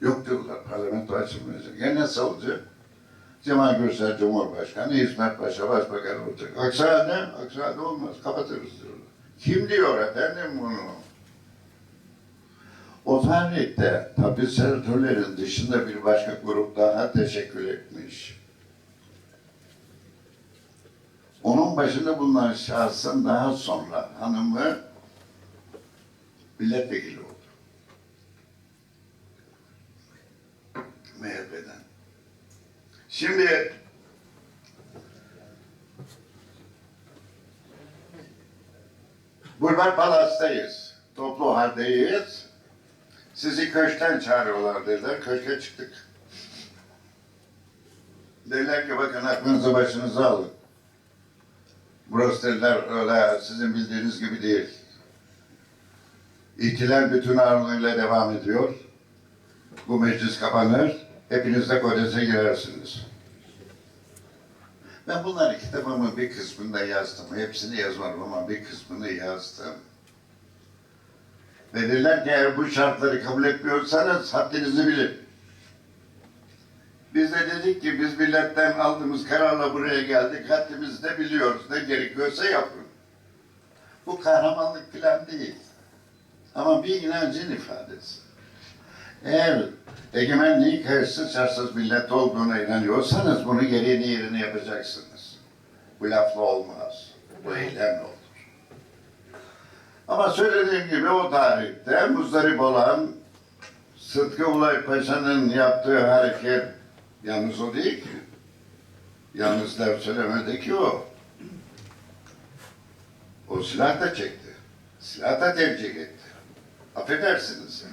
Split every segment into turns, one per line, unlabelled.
Yok diyorlar, parlamento açılmayacak. Gene salıcı. Cemal Gürsel Cumhurbaşkanı, İsmet Paşa Başbakan olacak. Aksi halde, aksi olmaz, kapatırız diyorlar. Kim diyor efendim bunu? O tarihte tabi senatörlerin dışında bir başka grup daha teşekkür etmiş. Onun başında bulunan şahsın daha sonra hanımı milletvekili oldu. MHP'den. Şimdi Bulvar Palas'tayız. Toplu haldeyiz. Sizi köşkten çağırıyorlar dediler. Köşke çıktık. Dediler ki bakın aklınızı başınıza alın. Burası dediler öyle sizin bildiğiniz gibi değil. İhtilal bütün ağırlığıyla devam ediyor. Bu meclis kapanır. Hepiniz de kodese girersiniz. Ben bunları kitabımın bir kısmında yazdım. Hepsini yazmadım ama bir kısmını yazdım. Dediler ki eğer bu şartları kabul etmiyorsanız haddinizi bilin. Biz de dedik ki biz milletten aldığımız kararla buraya geldik. Haddimizi de biliyoruz. Ne gerekiyorsa yapın. Bu kahramanlık falan değil. Ama bir inancın ifadesi. Eğer egemenliğin karşısız şartsız millet olduğuna inanıyorsanız bunu gereğini yerine yapacaksınız. Bu lafla olmaz. Bu eylemle olur. Ama söylediğim gibi o tarihte muzdarip olan Sıtkı Ulay Paşa'nın yaptığı hareket yalnız o değil ki. Yalnız laf söylemedi ki o. O silah da çekti. Silah da tevcik etti. Affedersiniz.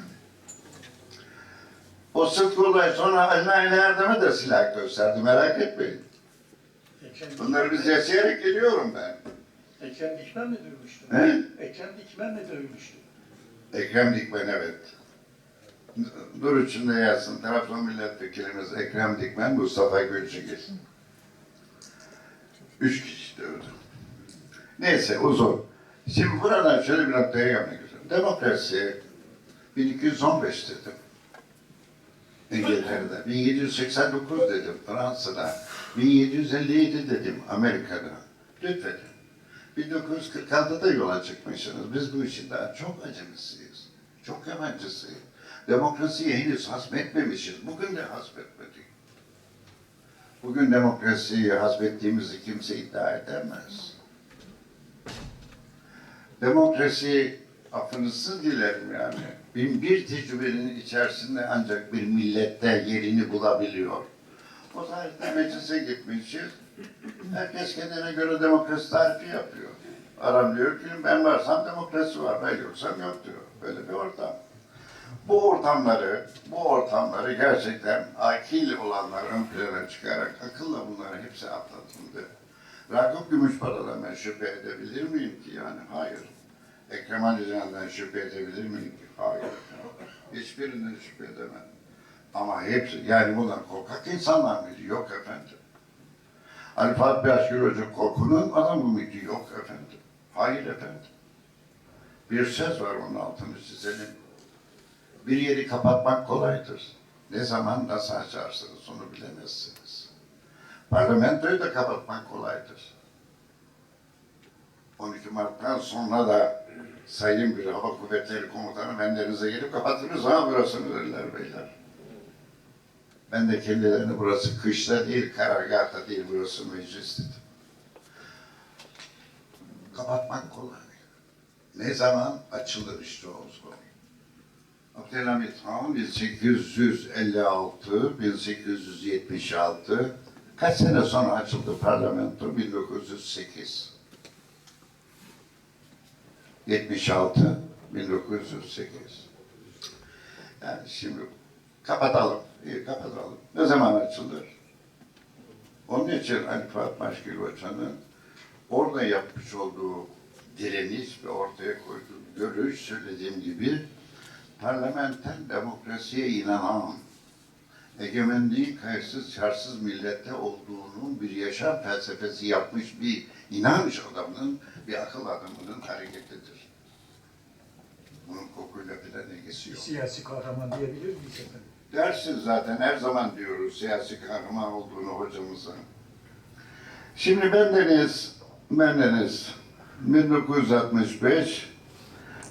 O Ulay sonra Almanya yardımı da silah gösterdi merak etmeyin.
Ekrem,
Bunları biz yaşayarak geliyorum ben.
Ekrem Dikmen mi dövmüştü?
He?
Ekrem Dikmen mi dövmüştü?
Ekrem Dikmen evet. Dur içinde yazsın. Trabzon milletvekilimiz Ekrem Dikmen, Mustafa Gülçigil. Üç kişi dövdü. Neyse uzun. Şimdi buradan şöyle bir noktaya gelmek istiyorum. Demokrasi 1215 dedim. İngiltere'de. 1789 dedim Fransa'da. 1757 dedim Amerika'da. Lütfen. 1946'da yola çıkmışsınız. Biz bu işin daha çok acemisiyiz. Çok yabancısıyız. Demokrasiyi henüz hasmetmemişiz. Bugün de hasmetmedik. Bugün demokrasiyi hasmettiğimizi kimse iddia edemez. Demokrasi affınızı dilerim yani. Bin bir tecrübenin içerisinde ancak bir millette yerini bulabiliyor. O tarihte meclise gitmişiz. Herkes kendine göre demokrasi tarifi yapıyor. Adam diyor ki ben varsam demokrasi var, ben yoksam yok diyor. Böyle bir ortam. Bu ortamları, bu ortamları gerçekten akil olanlar ön plana çıkarak akılla bunları hepsi atlatıldı. Ragıp Gümüşpara'dan ben şüphe edebilir miyim ki yani? Hayır. Ekrem Ali Can'dan şüphe edebilir miyim ki? Hayır. Hiçbirinden şüphe edemem. Ama hepsi, yani bunlar korkak insanlar mıydı? Yok efendim. Ali Fatih Başgül Hoca korkunun adamı mıydı? Yok efendim. Hayır efendim. Bir söz var onun altını çizelim. Bir yeri kapatmak kolaydır. Ne zaman nasıl açarsınız onu bilemezsiniz. Parlamentoyu da kapatmak kolaydır. 12 Mart'tan sonra da sayın bir hava kuvvetleri komutanı bendenize gelip kapatırız ha burasını dediler beyler. Ben de kendilerine burası kışla değil, karargahta değil, burası meclis dedim. Kapatmak kolay. Ne zaman açılır işte o zor. Abdülhamit Han 1856, 1876, kaç sene sonra açıldı parlamento? 1908. 76, 1908. Yani şimdi kapatalım, iyi kapatalım. Ne zaman açılır? Onun için Ali Fuat Başgül Hoca'nın orada yapmış olduğu direniş ve ortaya koyduğu görüş söylediğim gibi parlamenter demokrasiye inanan, egemenliğin kayıtsız şartsız millette olduğunun bir yaşam felsefesi yapmış bir inanç adamının, bir akıl adamının hareketidir. Bunun kokuyla filan ilgisi yok.
Siyasi kahraman diyebilir miyiz efendim?
Dersiz zaten her zaman diyoruz siyasi kahraman olduğunu hocamıza. Şimdi bendeniz, bendeniz 1965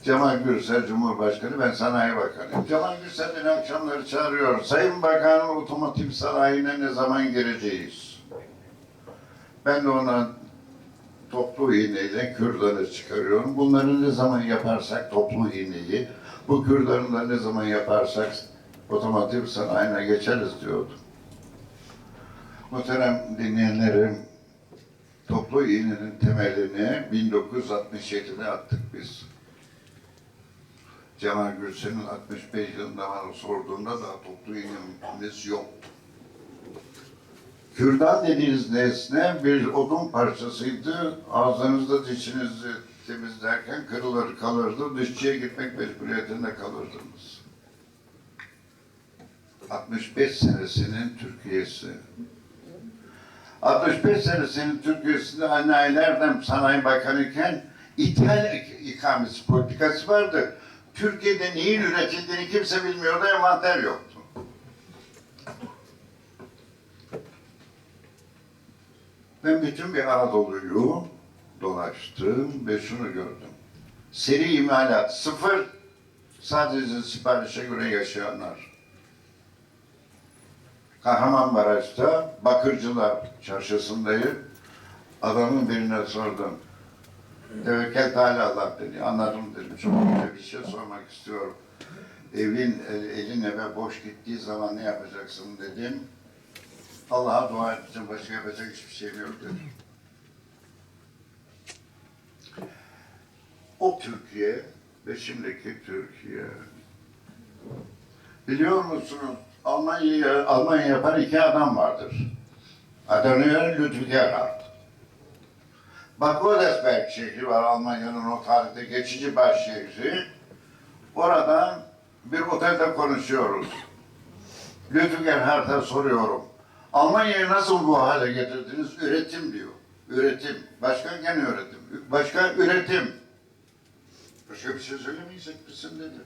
Cemal Gürsel Cumhurbaşkanı, ben Sanayi Bakanıyım. Cemal Gürsel beni akşamları çağırıyor. Sayın Bakan otomotiv sanayine ne zaman gireceğiz? Ben de ona toplu iğneyle kürdanı çıkarıyorum. Bunları ne zaman yaparsak toplu iğneyi, bu kürdanı da ne zaman yaparsak otomotiv sanayine geçeriz diyordu. Muhterem dinleyenlerim, toplu iğnenin temelini 1967'de attık biz. Cemal Gürsel'in 65 yılında bana sorduğunda da toplu iğnemiz yoktu. Kürdan dediğiniz nesne bir odun parçasıydı. Ağzınızda dişinizi temizlerken kırılır kalırdı. Dişçiye gitmek mecburiyetinde kalırdınız. 65 senesinin Türkiye'si. 65 senesinin Türkiye'sinde anne Erdem Sanayi Bakanı iken ithal ikamesi politikası vardı. Türkiye'de neyin üretildiğini kimse bilmiyordu, envanter yoktu. Ben bütün bir Anadolu'yu dolaştım ve şunu gördüm. Seri imalat sıfır, sadece siparişe göre yaşayanlar. Kahramanmaraş'ta Bakırcılar Çarşısı'ndayım. Adamın birine sordum. Tevekkel Teala Allah dedi. Anladım dedim. Çok bir şey sormak istiyorum. Evin el, elin eve boş gittiği zaman ne yapacaksın dedim. Allah'a dua edeceğim. Başka yapacak hiçbir şeyim yok dedim. O Türkiye ve şimdiki Türkiye. Biliyor musunuz? Almanya'yı Almanya yapan iki adam vardır. Adenauer, Ludwig Erhard. Bad Godesberg şehri var Almanya'nın o tarihte geçici baş şehri. Oradan bir otelde konuşuyoruz. Ludwig Erhard'a soruyorum. Almanya'yı nasıl bu hale getirdiniz? Üretim diyor. Üretim. Başka gene üretim. Başka üretim. Başka bir şey söylemeyecek misin dedi.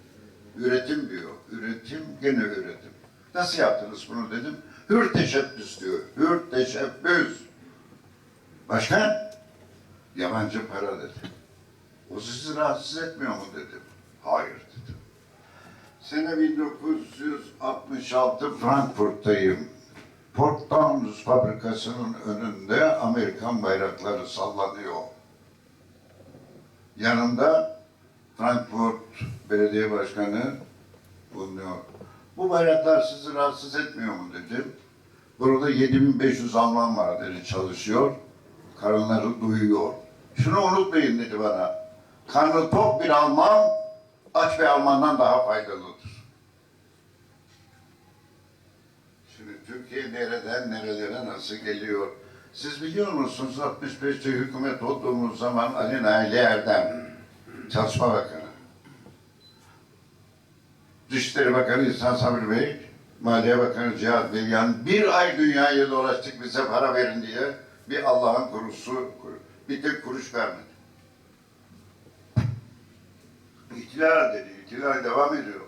Üretim diyor. Üretim gene üretim. Nasıl yaptınız bunu dedim. Hür teşebbüs diyor. Hür teşebbüs. Başka? Yabancı para dedi. O sizi rahatsız etmiyor mu dedim. Hayır dedim. Sene 1966 Frankfurt'tayım. Port Downs fabrikasının önünde Amerikan bayrakları sallanıyor. Yanımda Frankfurt Belediye Başkanı bulunuyor. Bu bayraklar sizi rahatsız etmiyor mu dedim. Burada 7500 Alman var dedi çalışıyor. Karınları duyuyor. Şunu unutmayın dedi bana. Karnı tok bir Alman, aç bir Almandan daha faydalıdır. Şimdi Türkiye nereden nerelere nasıl geliyor? Siz biliyor musunuz 65'te hükümet olduğumuz zaman Ali Naili Erdem, Çalışma Bakanı. Dışişleri Bakanı İhsan Sabri Bey, Maliye Bakanı Cihat Bey, yani bir ay dünyayı dolaştık bize para verin diye bir Allah'ın kurusu, bir tek kuruş vermedi. İhtilal dedi, ihtilal devam ediyor.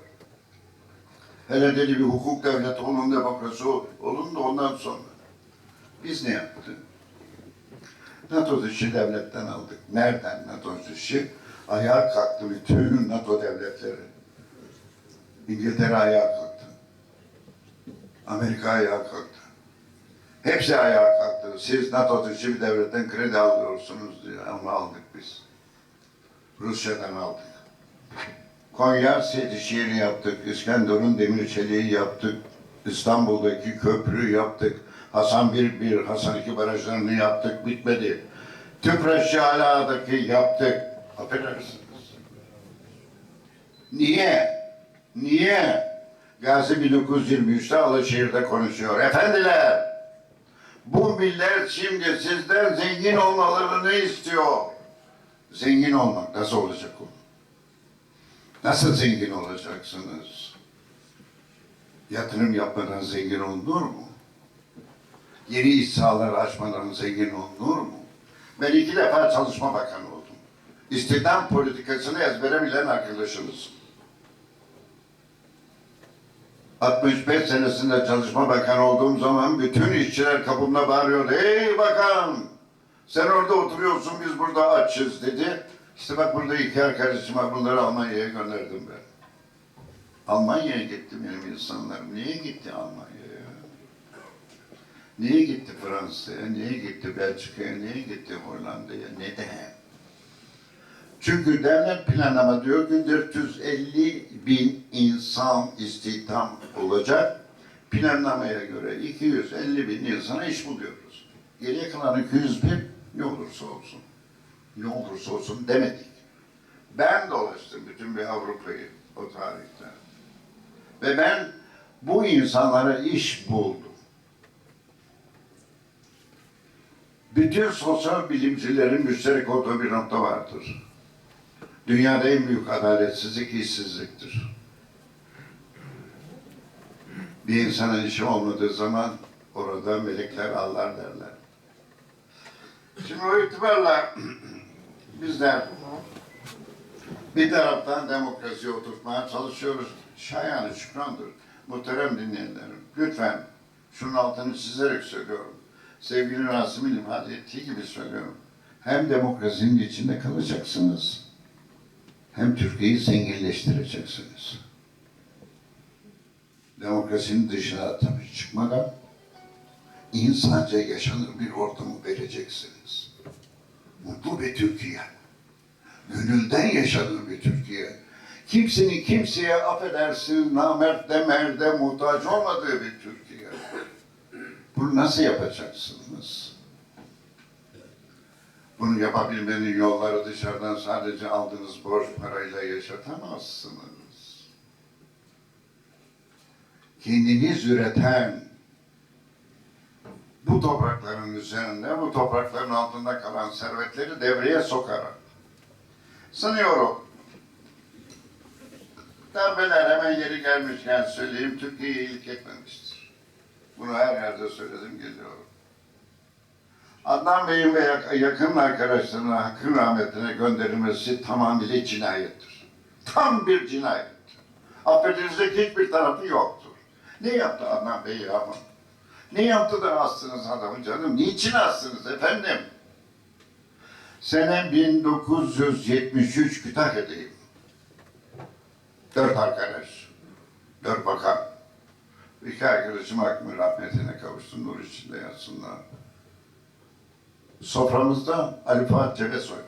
Hele dedi bir hukuk devleti olun, demokrasi olun da ondan sonra. Biz ne yaptık? NATO dışı devletten aldık. Nereden NATO dışı? Ayağa kalktı bütün NATO devletleri. İngiltere ayağa kalktı. Amerika ayağa kalktı. Hepsi ayağa kalktı. Siz NATO dışı bir devletten kredi alıyorsunuz diye ama aldık biz. Rusya'dan aldık. Konya Seydişehir'i yaptık. İskenderun demir çeliği yaptık. İstanbul'daki köprü yaptık. Hasan bir bir, Hasan iki barajlarını yaptık. Bitmedi. Tüpraş Şala'daki yaptık. Affedersiniz. Niye? Niye? Gazi 1923'te Alaşehir'de konuşuyor. Efendiler, bu millet şimdi sizden zengin olmalarını istiyor. Zengin olmak nasıl olacak o? Nasıl zengin olacaksınız? Yatırım yapmadan zengin olunur mu? Yeni iş sahaları açmadan zengin olunur mu? Ben iki defa çalışma bakanı oldum. İstihdam politikasını ezbere bilen arkadaşınız. 65 senesinde çalışma bakanı olduğum zaman bütün işçiler kapımda bağırıyordu. Ey bakan! Sen orada oturuyorsun biz burada açız dedi. İşte bak burada iki arkadaşım var bunları Almanya'ya gönderdim ben. Almanya'ya gitti benim insanlarım. Niye gitti Almanya'ya? Niye gitti Fransa'ya? Niye gitti Belçika'ya? Niye gitti Hollanda'ya? Neden? Çünkü devlet planlama diyor ki 450 bin insan istihdam olacak. Planlamaya göre 250 bin insana iş buluyoruz. Geriye kalan 200 bin ne olursa olsun. Ne olursa olsun demedik. Ben dolaştım bütün bir Avrupa'yı o tarihte. Ve ben bu insanlara iş buldum. Bütün sosyal bilimcilerin müşterek olduğu bir nokta vardır. Dünyada en büyük adaletsizlik işsizliktir. Bir insanın işi olmadığı zaman orada melekler ağlar derler. Şimdi o itibarla bizler bir taraftan demokrasiyi oturtmaya çalışıyoruz. Şayanı şükrandır. Muhterem dinleyenlerim. Lütfen şunun altını çizerek söylüyorum. Sevgili Rasim'in ifade ettiği gibi söylüyorum. Hem demokrasinin içinde kalacaksınız hem Türkiye'yi zenginleştireceksiniz. Demokrasinin dışına tabii çıkmadan insanca yaşanır bir ortamı vereceksiniz. Mutlu bir Türkiye. Gönülden yaşanır bir Türkiye. Kimsenin kimseye affedersin namerde merde muhtaç olmadığı bir Türkiye. Bunu nasıl yapacaksınız? Bunu yapabilmenin yolları dışarıdan sadece aldığınız borç parayla yaşatamazsınız. Kendiniz üreten bu toprakların üzerinde, bu toprakların altında kalan servetleri devreye sokarak sanıyorum darbeler hemen yeri gelmişken söyleyeyim Türkiye'yi iyilik etmemiştir. Bunu her yerde söyledim geliyorum. Adnan Bey'in ve yak- yakın arkadaşlarına hakkın rahmetine gönderilmesi tamamıyla cinayettir. Tam bir cinayettir. Affedilecek hiçbir tarafı yoktur. Ne yaptı Adnan Bey ya? Ne yaptı da astınız adamı canım? Niçin astınız efendim? Sene 1973 Kütahya'dayım. Dört arkadaş, dört bakan. İki arkadaşım hakkımı rahmetine kavuştu, nur içinde yatsınlar. Soframızda Ali Fuat Cebesoy.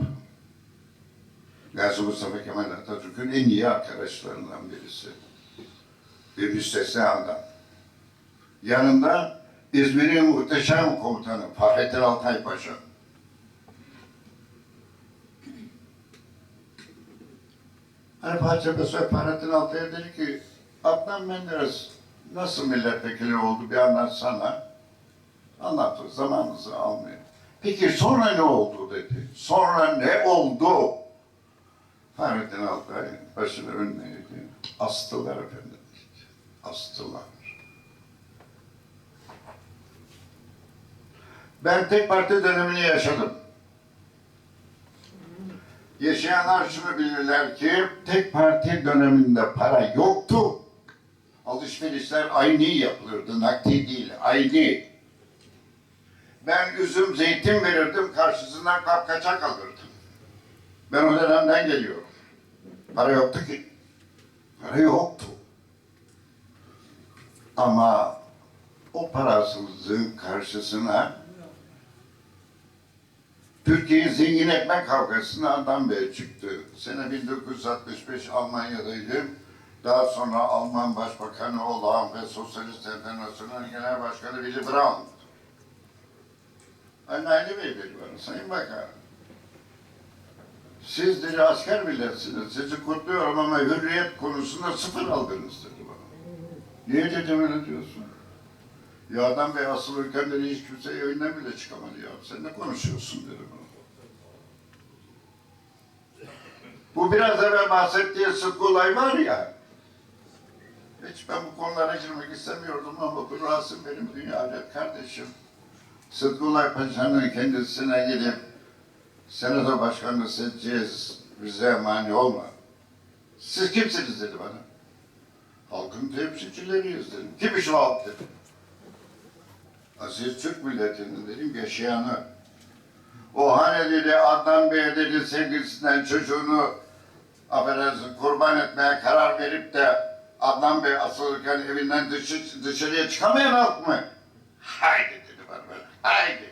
Gazi Mustafa Kemal Atatürk'ün en iyi arkadaşlarından birisi. Bir müstesna adam. Yanında İzmir'in muhteşem komutanı Fahrettin Altay Paşa. Fuat Cebesoy Fahrettin Altay'a dedi ki Adnan Menderes nasıl milletvekili oldu bir anlatsana. Anlattı, zamanınızı almayın. Peki sonra ne oldu dedi. Sonra ne oldu? Fahrettin Altay başını önüne eğdi. Astılar efendim. Astılar. Ben tek parti dönemini yaşadım. Yaşayanlar şunu bilirler ki tek parti döneminde para yoktu. Alışverişler aynı yapılırdı, nakdi değil, aynı. Ben üzüm, zeytin verirdim, karşısından kapkaçak alırdım. Ben o dönemden geliyorum. Para yoktu ki. Para yoktu. Ama o parasızlığın karşısına Türkiye'yi zengin etme kavgasına Adnan Bey çıktı. Sene 1965 Almanya'daydım. Daha sonra Alman Başbakanı olan ve Sosyalist Enternasyonel Genel Başkanı Willy Brandt. Aynı Bey dedi bana, Sayın Bakan. Siz dedi asker milletsiniz, sizi kutluyorum ama hürriyet konusunda sıfır aldınız dedi bana. Niye dedim öyle diyorsun? Ya adam bey asıl ülkemde hiç kimse yayına bile çıkamadı ya. Sen ne konuşuyorsun dedi bana. Bu biraz evvel bahsettiği Sıtkı olay var ya. Hiç ben bu konulara girmek istemiyordum ama bu Rasim benim dünya alet kardeşim. Sıtkı Ulay Paşa'nın kendisine gidip senato başkanlığı seçeceğiz bize mani olma. Siz kimsiniz dedi bana. Halkın temsilcileriyiz dedim. Kimmiş o halk dedim. Aziz Türk milletinin dedim yaşayanı. O hani dedi Adnan Bey dedi sevgilisinden çocuğunu affedersin kurban etmeye karar verip de Adnan Bey asılırken evinden dışı, dışarıya çıkamayan halk mı? Haydi dedi bana. Haydi.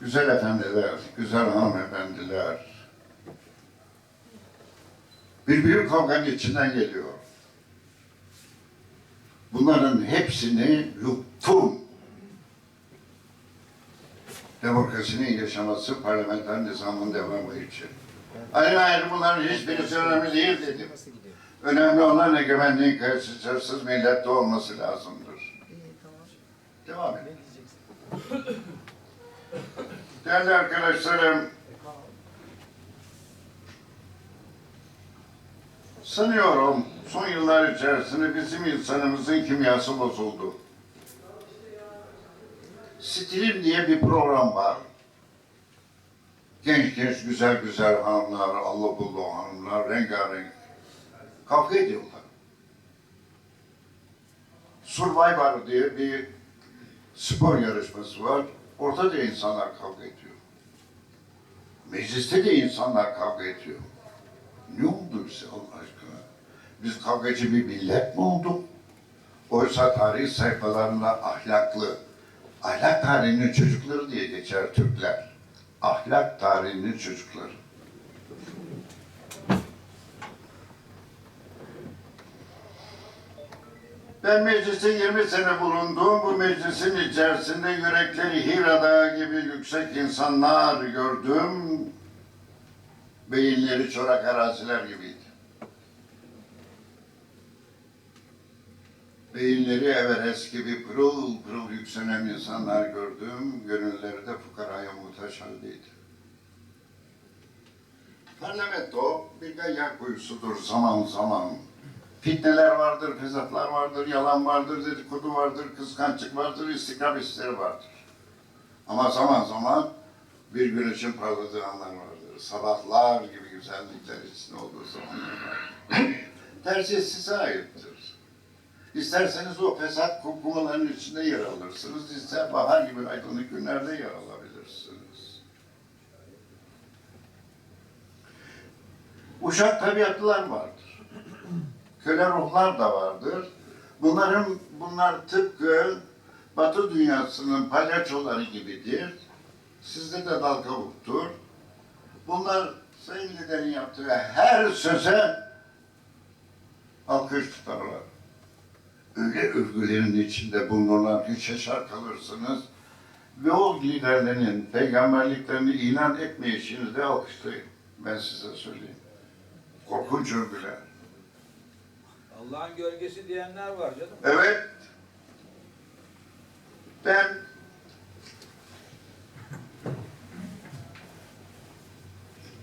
Güzel efendiler, güzel hanımefendiler. Bir büyük kavganın içinden geliyor. Bunların hepsini yuttum. Demokrasinin yaşaması parlamenter nizamın devamı için. Ayrı ayrı bunların hiçbirisi önemli değil dedim. Önemli olan egemenliğin kayıtsız millette olması lazımdır. Devam edin. Değerli arkadaşlarım, sanıyorum son yıllar içerisinde bizim insanımızın kimyası bozuldu. Stilim diye bir program var. Genç genç güzel güzel hanımlar, Allah bullu hanımlar, rengarenk kavga ediyorlar. Survivor diye bir spor yarışması var. Orada da insanlar kavga ediyor. Mecliste de insanlar kavga ediyor. Ne oldu bize Allah aşkına? Biz kavgacı bir millet mi olduk? Oysa tarih sayfalarında ahlaklı, ahlak tarihinin çocukları diye geçer Türkler. Ahlak tarihinin çocukları. Ben mecliste 20 sene bulundum. Bu meclisin içerisinde yürekleri Hira Dağı gibi yüksek insanlar gördüm. Beyinleri çorak araziler gibiydi. Beyinleri Everest gibi pırıl pırıl yükselen insanlar gördüm. Gönülleri de fukaraya muhtaç haldeydi. Parlamento bir ganyan kuyusudur zaman zaman. Fitneler vardır, fesatlar vardır, yalan vardır, dedikodu vardır, kıskançlık vardır, istikrar hisleri vardır. Ama zaman zaman bir güneşin parladığı anlar vardır. Sabahlar gibi güzellikler içinde olduğu zamanlar vardır. Tercih size aittir. İsterseniz o fesat kokumaların içinde yer alırsınız, ister bahar gibi aydınlık günlerde yer alabilirsiniz. Uşak tabiatlılar vardır. Köle ruhlar da vardır. Bunların bunlar tıpkı Batı dünyasının palyaçoları gibidir. Sizde de dal kavuktur. Bunlar Sayın Lider'in yaptığı her söze alkış tutarlar. Öyle övgülerin içinde bulunurlar ki şaşar kalırsınız. Ve o liderlerin peygamberliklerini ilan etmeyişini de alkışlayın. Ben size söyleyeyim. Korkunç övgüler.
Allah'ın gölgesi diyenler var canım.
Evet. Ben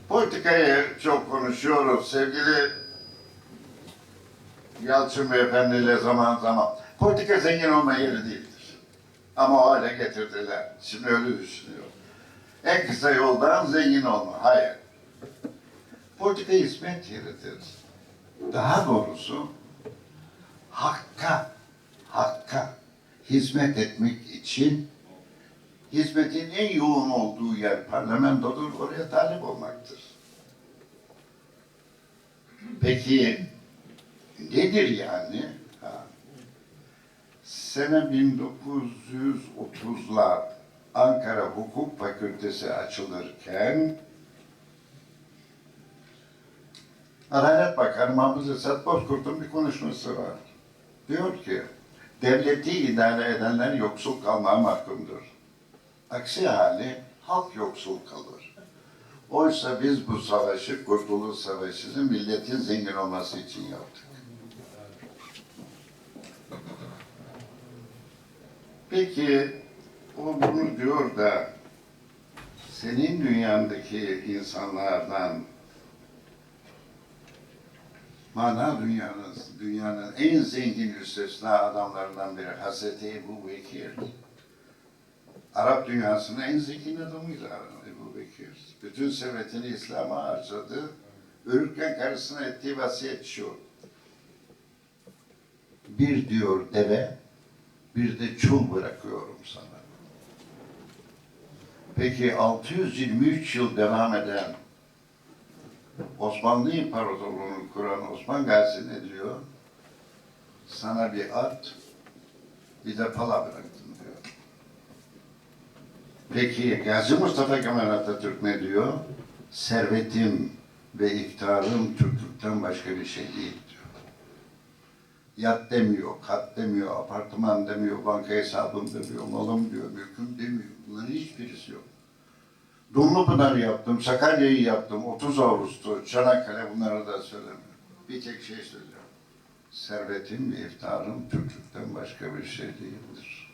politikayı çok konuşuyoruz sevgili Yalçın Beyefendiyle zaman zaman. Politika zengin olma yeri değildir. Ama o hale getirdiler. Şimdi öyle düşünüyorum. En kısa yoldan zengin olma. Hayır. Politika hizmet yeridir. Daha doğrusu hakka, hakka hizmet etmek için hizmetin en yoğun olduğu yer parlamentodur, oraya talip olmaktır. Peki nedir yani? Ha. Sene 1930'lar Ankara Hukuk Fakültesi açılırken Adalet Bakanı Mahmut Esat Bozkurt'un bir konuşması var. Diyor ki, devleti idare edenler yoksul kalmaya mahkumdur. Aksi hali halk yoksul kalır. Oysa biz bu savaşı, Kurtuluş Savaşı'nı milletin zengin olması için yaptık. Peki, o bunu diyor da, senin dünyandaki insanlardan Mana dünyanın, dünyanın en zengin üstesna adamlarından biri Hazreti Ebu Bekir. Arap dünyasının en zengin adamıydı Ebu Bekir. Bütün servetini İslam'a harcadı. Ölürken karısına ettiği vasiyet şu. bir diyor deve, bir de çul bırakıyorum sana. Peki 623 yıl devam eden Osmanlı İmparatorluğu'nu kuran Osman Gazi ne diyor? Sana bir at, bir de pala bıraktım diyor. Peki Gazi Mustafa Kemal Atatürk ne diyor? Servetim ve iktidarım Türklükten başka bir şey değil diyor. Yat demiyor, kat demiyor, apartman demiyor, banka hesabım demiyor, malım diyor, mülküm demiyor. Bunların hiçbirisi yok. Dumlupınar yaptım, Sakarya'yı yaptım, 30 Ağustos'tu, Çanakkale bunları da söylemiyorum. Bir tek şey söylüyorum. Servetim ve iftarım Türklükten başka bir şey değildir.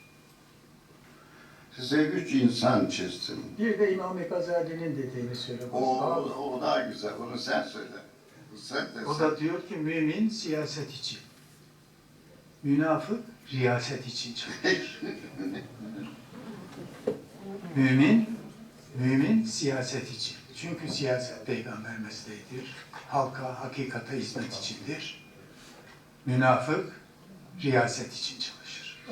Size üç insan çizdim.
Bir de İmam Gazali'nin dediğini söyle.
O, o, o daha güzel, onu sen söyle. Sen de
O
sen.
da diyor ki mümin siyaset için. Münafık riyaset için çalışır. mümin, mümin siyaset için. Çünkü siyaset peygamber mesleğidir. Halka, hakikate hizmet içindir. Münafık riyaset için çalışır.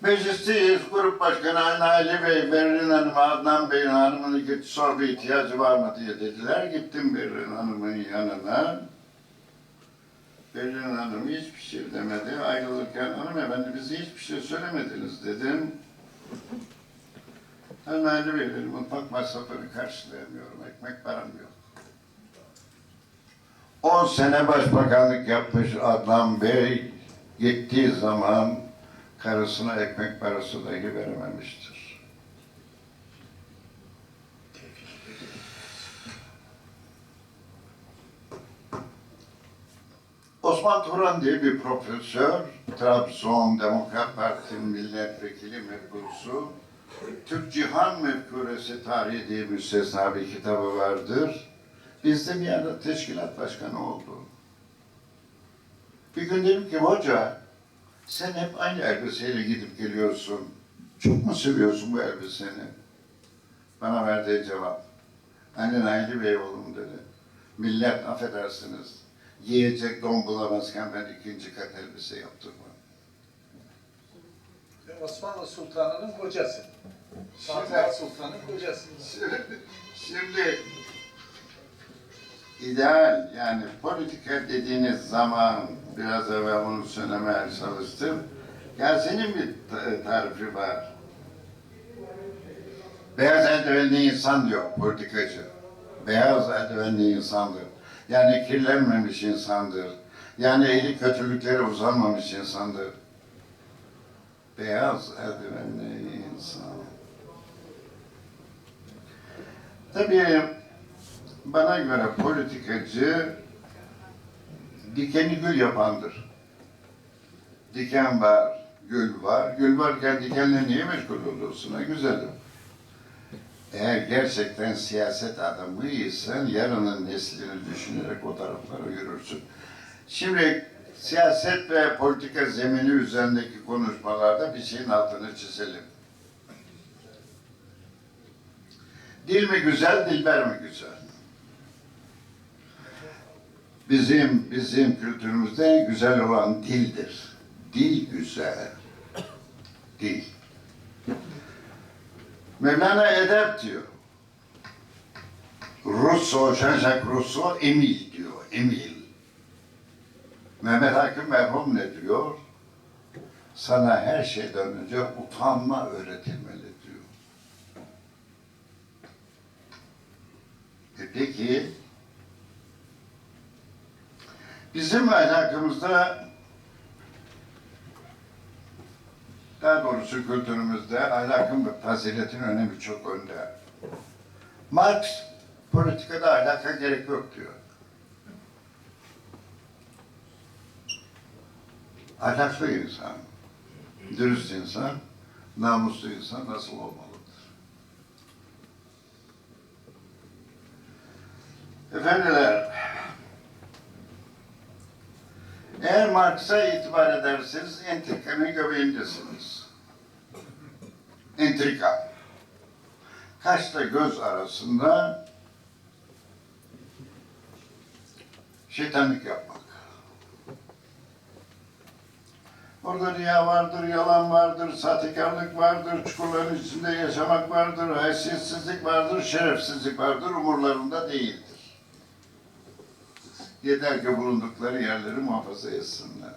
Meclisteyiz, grup başkanı Ali Bey, Berrin Hanım, Adnan Bey'in hanımının git sor bir ihtiyacı var mı diye dediler. Gittim Berrin Hanım'ın yanına. Berrin Hanım hiçbir şey demedi. Ayrılırken hanımefendi bize hiçbir şey söylemediniz dedim. Ben Bey dedim, mutfak masrafını karşılayamıyorum, ekmek param yok. 10 sene başbakanlık yapmış Adnan Bey gittiği zaman karısına ekmek parası dahi verememiştir. Osman Turan diye bir profesör, Trabzon Demokrat Parti milletvekili mevkusu, Türk Cihan Mefkuresi Tarihi diye müstesna bir kitabı vardır. Bizde bir ara teşkilat başkanı oldu. Bir gün dedim ki hoca, sen hep aynı elbiseyle gidip geliyorsun. Çok mu seviyorsun bu elbiseni? Bana verdiği cevap. Aynen Aylı Bey oğlum dedi. Millet affedersiniz. Yiyecek don bulamazken ben ikinci kat elbise yaptırmam.
Osmanlı Sultanı'nın kocası. Fatma Sultan'ın kocası.
Şimdi, şimdi ideal yani politika dediğiniz zaman biraz evvel onu söylemeye çalıştım. Yasin'in bir ta- tarifi var. Beyaz eldivenli insan diyor politikacı. Beyaz eldivenli insandır. Yani kirlenmemiş insandır. Yani eli kötülüklere uzanmamış insandır. Beyaz eldivenli insan. Tabii bana göre politikacı dikeni gül yapandır. Diken var, gül var. Gül varken dikenle niye meşgul olursun? Ne güzelim. Eğer gerçekten siyaset adamıysan yarının neslini düşünerek o taraflara yürürsün. Şimdi siyaset ve politika zemini üzerindeki konuşmalarda bir şeyin altını çizelim. Dil mi güzel, dilber mi güzel? Bizim bizim kültürümüzde güzel olan dildir. Dil güzel. Dil. Mevlana edep diyor. Rousseau, Jean-Jacques Rousseau emil diyor. Emil. Mehmet Akif merhum ne diyor? Sana her şeyden önce utanma öğretilmeli diyor. E peki bizim ahlakımızda daha doğrusu kültürümüzde ahlakın ve faziletin önemi çok önde. Marx politikada ahlaka gerek yok diyor. Ahlaklı insan, dürüst insan, namuslu insan nasıl olmalıdır? Efendiler, eğer Marx'a itibar ederseniz entrikanın göbeğindesiniz. Entrika. Kaşla göz arasında şeytanlık yapmak. Orada riya vardır, yalan vardır, sahtekarlık vardır, çukurların içinde yaşamak vardır, haysiyetsizlik vardır, şerefsizlik vardır, umurlarında değildir. Yeter bulundukları yerleri muhafaza etsinler.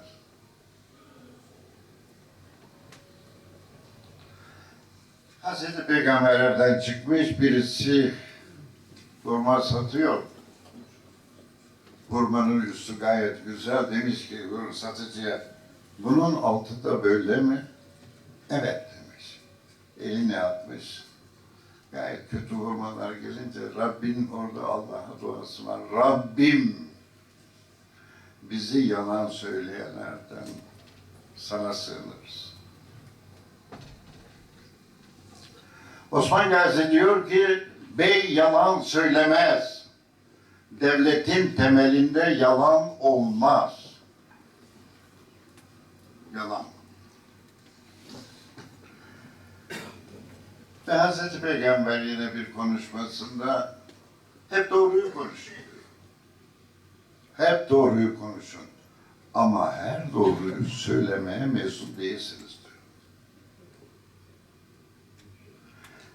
Hazreti Peygamber evden çıkmış birisi hurma satıyor. Hurmanın üstü gayet güzel. Demiş ki satıcıya bunun altı da böyle mi? Evet demiş. Elini atmış. Gayet kötü hurmalar gelince Rabbin orada Allah'a duası var. Rabbim bizi yalan söyleyenlerden sana sığınırız. Osman Gazi diyor ki bey yalan söylemez. Devletin temelinde yalan olmaz. Yalan. Ve Hazreti Peygamber yine bir konuşmasında hep doğruyu konuşun diyor. Hep doğruyu konuşun. Ama her doğruyu söylemeye mesul değilsiniz diyor.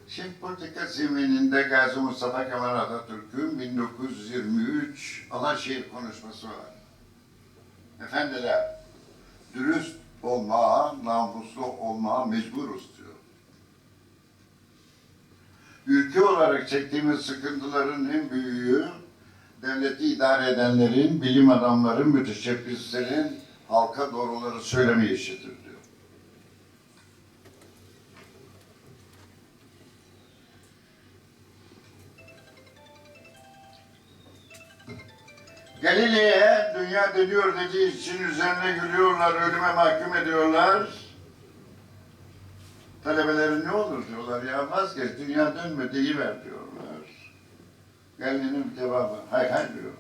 Şimdi politika zemininde Gazi Mustafa Kemal Atatürk'ün 1923 Alaşehir konuşması var. Efendiler, dürüst olmaya, namuslu olmaya mecburuz diyor. Ülke olarak çektiğimiz sıkıntıların en büyüğü devleti idare edenlerin, bilim adamların, müteşebbislerin halka doğruları söylemeyişidir diyor. Galile'ye dünya dönüyor dediği için üzerine gülüyorlar, ölüme mahkum ediyorlar. Talebeleri ne olur diyorlar ya vazgeç, dünya dönme deyiver diyorlar. Galile'nin cevabı, hay hay diyor.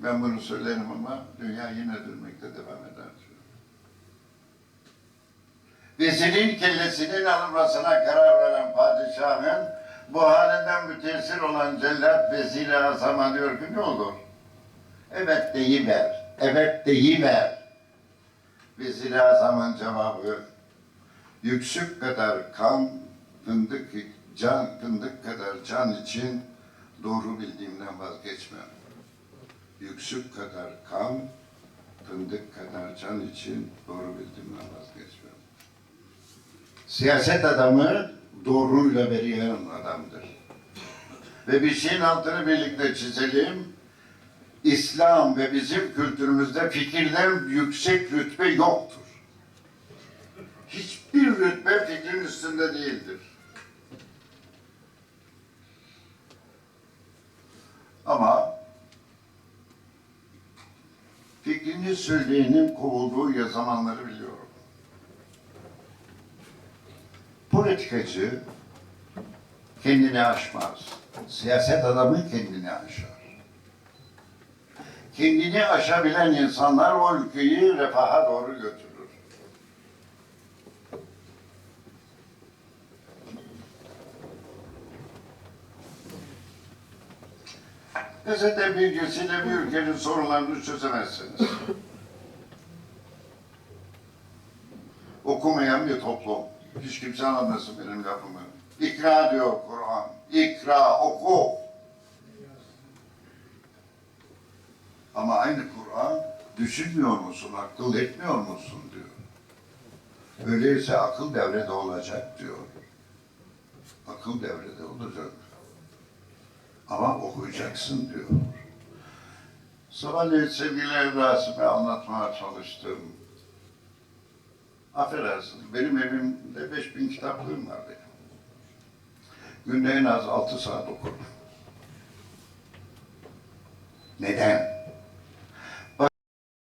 Ben bunu söylerim ama dünya yine dönmekte devam eder diyor. Vezinin kellesinin alınmasına karar veren padişahın bu halinden müteessir olan cellat vezir-i azama diyor ki ne olur? Evet deyiver, evet deyiver. Vezir-i Azam'ın cevabı, yüksük kadar kan, fındık, can, fındık kadar can için doğru bildiğimden vazgeçmem. Yüksük kadar kan, fındık kadar can için doğru bildiğimden vazgeçmem. Siyaset adamı doğruyla veriyen adamdır. Ve bir şeyin altını birlikte çizelim. İslam ve bizim kültürümüzde fikirden yüksek rütbe yoktur. Hiçbir rütbe fikrin üstünde değildir. Ama fikrini söyleyenin kovulduğu ya zamanları biliyorum. Politikacı kendini aşmaz. Siyaset adamı kendini aşar kendini aşabilen insanlar o ülkeyi refaha doğru götürür. Gazete bilgisiyle bir ülkenin sorunlarını çözemezsiniz. Okumayan bir toplum. Hiç kimse anlamasın benim lafımı. İkra diyor Kur'an. İkra, oku. Ama aynı Kur'an düşünmüyor musun, akıl etmiyor musun diyor. Öyleyse akıl devrede olacak diyor. Akıl devrede olacak. Ama okuyacaksın diyor. Sabahleyin sevgili Rasim'e anlatmaya çalıştım. Affedersin, benim evimde 5000 kitaplığım var benim. Günde en az 6 saat okurum. Neden?